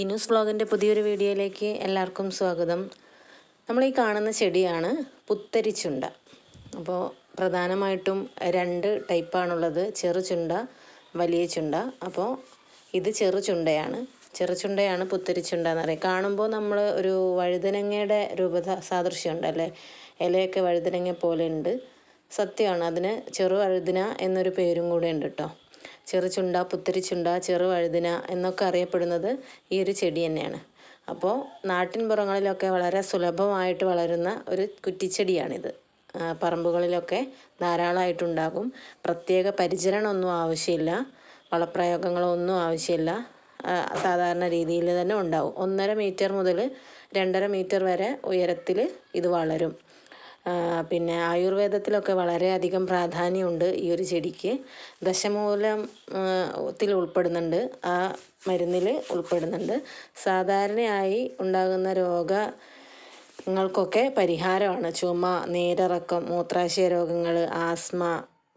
ഇനൂസ് വ്ളോഗിന്റെ പുതിയൊരു വീഡിയോയിലേക്ക് എല്ലാവർക്കും സ്വാഗതം. നമ്മൾ ഈ കാണുന്ന ചെടിയാണ് പുത്തരിച്ചുണ്ട. അപ്പോൾ പ്രധാനമായിട്ടും രണ്ട് ടൈപ്പാണുള്ളത് ചെറു ചുണ്ട വലിയ ചുണ്ട. അപ്പോൾ ഇത് ചെറുചുണ്ടയാണ് ചെറുചുണ്ടയാണ് ചെറു ചുണ്ടയാണ് പുത്തരിച്ചുണ്ട എന്ന് പറയുന്നത്. കാണുമ്പോൾ നമ്മൾ ഒരു വഴുതനങ്ങയുടെ രൂപ സാദൃശ്യം ഉണ്ടല്ലേ ഇലയൊക്കെ വഴുതനങ്ങ പോലെ ഉണ്ട്. സത്യമാണ് അതിന് ചെറു വഴുതന എന്നൊരു പേരും കൂടെ ഉണ്ട് കേട്ടോ ചെറുചുണ്ട പുത്തരിച്ചുണ്ട ചെറുവഴുതിന എന്നൊക്കെ അറിയപ്പെടുന്നത് ഈ ഒരു ചെടി തന്നെയാണ്. അപ്പോൾ നാട്ടിൻപുറങ്ങളിലൊക്കെ വളരെ സുലഭമായിട്ട് വളരുന്ന ഒരു കുറ്റിച്ചെടിയാണിത്. പറമ്പുകളിലൊക്കെ ധാരാളമായിട്ടുണ്ടാകും. പ്രത്യേക പരിചരണമൊന്നും ആവശ്യമില്ല. വളപ്രയോഗങ്ങളൊന്നും ആവശ്യമില്ല. സാധാരണ രീതിയിൽ തന്നെ ഉണ്ടാവും. ഒന്നര മീറ്റർ മുതൽ രണ്ടര മീറ്റർ വരെ ഉയരത്തിൽ ഇത് വളരും. പിന്നെ ആയുർവേദത്തിലൊക്കെ വളരെയധികം പ്രാധാന്യമുണ്ട് ഈ ഒരു ചെടിക്ക്. ദശമൂലം ത്തിൽ ഉൾപ്പെടുന്നുണ്ട്. ആ മരുന്നിൽ ഉൾപ്പെടുന്നുണ്ട്. സാധാരണയായി ഉണ്ടാകുന്ന രോഗ ങ്ങൾക്കൊക്കെ പരിഹാരമാണ്. ചുമ നീരിറക്കം മൂത്രാശയ രോഗങ്ങൾ ആസ്മ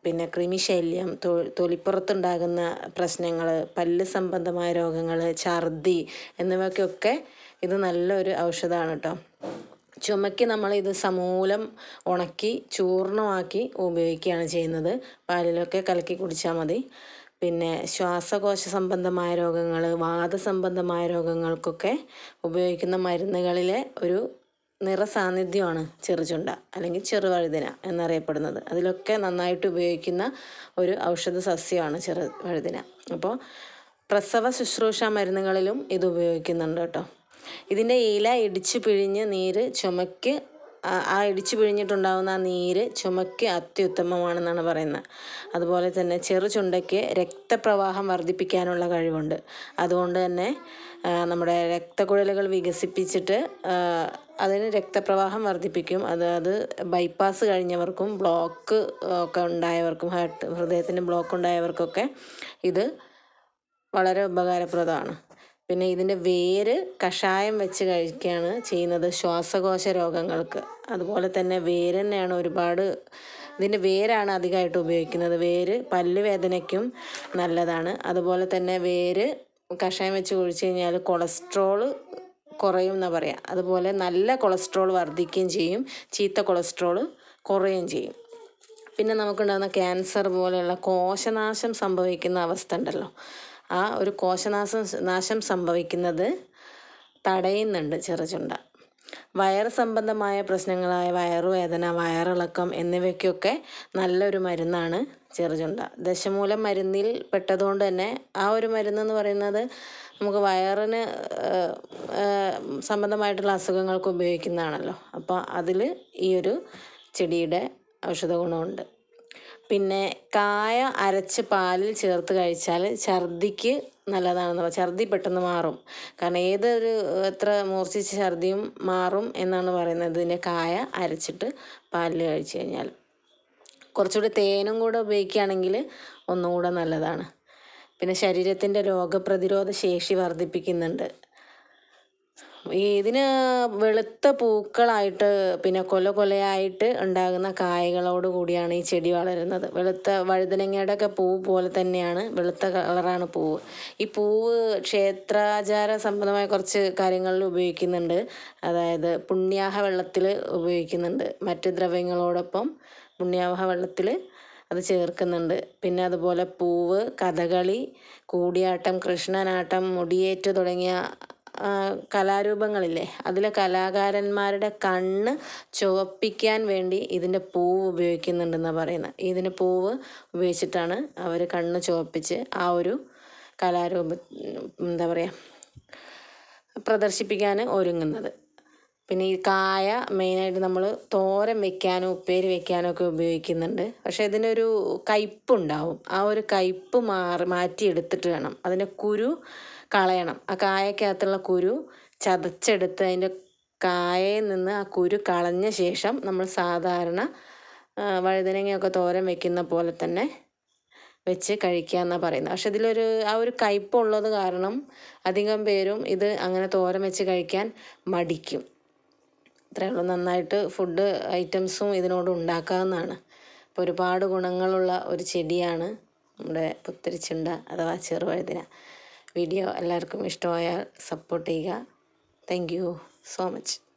പിന്നെ കൃമിശല്യം തൊ തൊലിപ്പുറത്തുണ്ടാകുന്ന പ്രശ്നങ്ങൾ പല്ല് സംബന്ധമായ രോഗങ്ങൾ ഛർദി എന്നിവയ്ക്കൊക്കെ ഇത് നല്ലൊരു ഔഷധമാണ് കേട്ടോ ചുമയ്ക്ക് നമ്മൾ ഇത് സമൂലം ഉണക്കി ചൂർണമാക്കി ഉപയോഗിക്കുകയാണ് ചെയ്യുന്നത്. പാലിലൊക്കെ കലക്കി കുടിച്ചാൽ മതി. പിന്നെ ശ്വാസകോശ സംബന്ധമായ രോഗങ്ങൾ വാദസംബന്ധമായ രോഗങ്ങൾക്കൊക്കെ ഉപയോഗിക്കുന്ന മരുന്നുകളിലെ ഒരു നിറസാന്നിധ്യമാണ് ചെറുചുണ്ട അല്ലെങ്കിൽ ചെറുവഴുതിന എന്നറിയപ്പെടുന്നത്. അതിലൊക്കെ നന്നായിട്ട് ഉപയോഗിക്കുന്ന ഒരു ഔഷധ സസ്യമാണ് ചെറുവഴുതിന. അപ്പോൾ പ്രസവ ശുശ്രൂഷ മരുന്നുകളിലും ഇത് ഉപയോഗിക്കുന്നുണ്ട് കേട്ടോ. ഇതിന്റെ ഇല ഇടിച്ച് പിഴിഞ്ഞ് നീര് ചുമക്ക് ആ ഇടിച്ചു പിഴിഞ്ഞിട്ടുണ്ടാകുന്ന ആ നീര് ചുമക്ക് അത്യുത്തമമാണെന്നാണ് പറയുന്നത്. അതുപോലെ തന്നെ ചെറു ചുണ്ടയ്ക്ക് രക്തപ്രവാഹം വർദ്ധിപ്പിക്കാനുള്ള കഴിവുണ്ട്. അതുകൊണ്ട് തന്നെ നമ്മുടെ രക്തക്കുഴലുകൾ വികസിപ്പിച്ചിട്ട് അതിന് രക്തപ്രവാഹം വർദ്ധിപ്പിക്കും. അതായത് അത് ബൈപ്പാസ് കഴിഞ്ഞവർക്കും ബ്ലോക്ക് ഒക്കെ ഉണ്ടായവർക്കും ഹാർട്ട് ഹൃദയത്തിന് ബ്ലോക്ക് ഉണ്ടായവർക്കൊക്കെ ഇത് വളരെ ഉപകാരപ്രദമാണ്. പിന്നെ ഇതിന്റെ വേര് കഷായം വെച്ച് കഴിക്കുകയാണ് ചെയ്യുന്നത് ശ്വാസകോശ രോഗങ്ങൾക്ക്. അതുപോലെ തന്നെ വേര് തന്നെയാണ് ഒരുപാട് ഇതിന്റെ വേരാണ് അധികമായിട്ട് ഉപയോഗിക്കുന്നത്. വേര് പല്ല് വേദനയ്ക്കും നല്ലതാണ്. അതുപോലെ തന്നെ വേര് കഷായം വെച്ച് കുഴിച്ച് കഴിഞ്ഞാൽ കൊളസ്ട്രോൾ കുറയും എന്നാണ് പറയുക അതുപോലെ നല്ല കൊളസ്ട്രോൾ വർദ്ധിക്കുകയും ചെയ്യും. ചീത്ത കൊളസ്ട്രോൾ കുറയുകയും ചെയ്യും. പിന്നെ നമുക്കുണ്ടാകുന്ന ക്യാൻസർ പോലെയുള്ള കോശനാശം സംഭവിക്കുന്ന അവസ്ഥ ഉണ്ടല്ലോ. ആ ഒരു കോശനാശം നാശം സംഭവിക്കുന്നത് തടയുന്നുണ്ട് ചെറുചുണ്ട വയർ സംബന്ധമായ പ്രശ്നങ്ങളായ വയറുവേദന വയറിളക്കം എന്നിവയ്ക്കൊക്കെ നല്ലൊരു മരുന്നാണ് ചെറുചുണ്ട ദശമൂലം മരുന്നിൽ പെട്ടതുകൊണ്ട് തന്നെ ആ ഒരു മരുന്ന് എന്ന് പറയുന്നത് നമുക്ക് വയറിന് സംബന്ധമായിട്ടുള്ള അസുഖങ്ങൾക്ക് ഉപയോഗിക്കുന്നതാണല്ലോ. അപ്പോൾ അതിൽ ഈ ഒരു ചെടിയുടെ ഔഷധ ഗുണമുണ്ട് പിന്നെ കായ അരച്ച് പാലിൽ ചേർത്ത് കഴിച്ചാൽ ഛർദിക്ക് നല്ലതാണെന്ന് ഛർദി പെട്ടെന്ന് മാറും. കാരണം ഏതൊരു എത്ര മൂർച്ഛിച്ച ഛർദിയും മാറും എന്നാണ് പറയുന്നത്. ഇതിന്റെ കായ അരച്ചിട്ട് പാലിൽ കഴിച്ചു കഴിഞ്ഞാൽ. കുറച്ചുകൂടി തേനും കൂടെ ഉപയോഗിക്കുകയാണെങ്കിൽ ഒന്നുകൂടെ നല്ലതാണ്. പിന്നെ ശരീരത്തിന്റെ രോഗപ്രതിരോധ ശേഷി വർദ്ധിപ്പിക്കുന്നുണ്ട്. ഈ ഇതിന് വെളുത്ത പൂക്കളായിട്ട് പിന്നെ കൊല കൊലയായിട്ട് ഉണ്ടാകുന്ന കായകളോട് കൂടിയാണ് ഈ ചെടി വളരുന്നത്. വെളുത്ത വഴുതനങ്ങയുടെ ഒക്കെ പൂവ് പോലെ തന്നെയാണ് വെളുത്ത കളറാണ് പൂവ് ഈ പൂവ് ക്ഷേത്രാചാര സംബന്ധമായ കുറച്ച് കാര്യങ്ങളിൽ ഉപയോഗിക്കുന്നുണ്ട്. അതായത് പുണ്യാഹ വെള്ളത്തിൽ ഉപയോഗിക്കുന്നുണ്ട്. മറ്റ് ദ്രവ്യങ്ങളോടൊപ്പം പുണ്യാഹ വെള്ളത്തിൽ അത് ചേർക്കുന്നുണ്ട്. പിന്നെ അതുപോലെ പൂവ് കഥകളി കൂടിയാട്ടം കൃഷ്ണനാട്ടം മുടിയേറ്റ് തുടങ്ങിയ കലാരൂപങ്ങളില്ലേ? അതിലെ കലാകാരന്മാരുടെ കണ്ണ് ചുവപ്പിക്കാൻ വേണ്ടി ഇതിന്റെ പൂവ് ഉപയോഗിക്കുന്നുണ്ടെന്നാണ് പറയുന്നത്. ഇതിന്റെ പൂവ് ഉപയോഗിച്ചിട്ടാണ് അവർ കണ്ണ് ചുവപ്പിച്ച് ആ ഒരു കലാരൂപ എന്താ പറയുക പ്രദർശിപ്പിക്കാൻ ഒരുങ്ങുന്നത്. പിന്നെ ഈ കായ മെയിനായിട്ട് നമ്മൾ തോരൻ വെക്കാനും ഉപ്പേരി വെക്കാനും ഒക്കെ ഉപയോഗിക്കുന്നുണ്ട്. പക്ഷേ ഇതിനൊരു കയ്പ്പുണ്ടാവും. ആ ഒരു കയ്പ്പ് മാറി മാറ്റിയെടുത്തിട്ട് വേണം. അതിന്റെ കുരു കളയണം. ആ കായക്കകത്തുള്ള കുരു ചതച്ചെടുത്ത് അതിന്റെ കായയിൽ നിന്ന് ആ കുരു കളഞ്ഞ ശേഷം നമ്മൾ സാധാരണ വഴുതനങ്ങയൊക്കെ തോരൻ വെക്കുന്ന പോലെ തന്നെ വെച്ച് കഴിക്കുക എന്നാണ് പറയുന്നത്. പക്ഷെ ഇതിലൊരു ആ ഒരു കയ്പുള്ളത് കാരണം അധികം പേരും ഇത് അങ്ങനെ തോരൻ വെച്ച് കഴിക്കാൻ മടിക്കും. ഇത്രയേ ഉള്ളൂ. നന്നായിട്ട് ഫുഡ് ഐറ്റംസും ഇതിനോട് ഉണ്ടാക്കാവുന്നതാണ്. അപ്പോൾ ഒരുപാട് ഗുണങ്ങളുള്ള ഒരു ചെടിയാണ് നമ്മുടെ പുത്തരിച്ചുണ്ട അഥവാ ചെറുവഴുതിന. വീഡിയോ എല്ലാവർക്കും ഇഷ്ടമായാൽ സപ്പോർട്ട് ചെയ്യുക. Thank you so much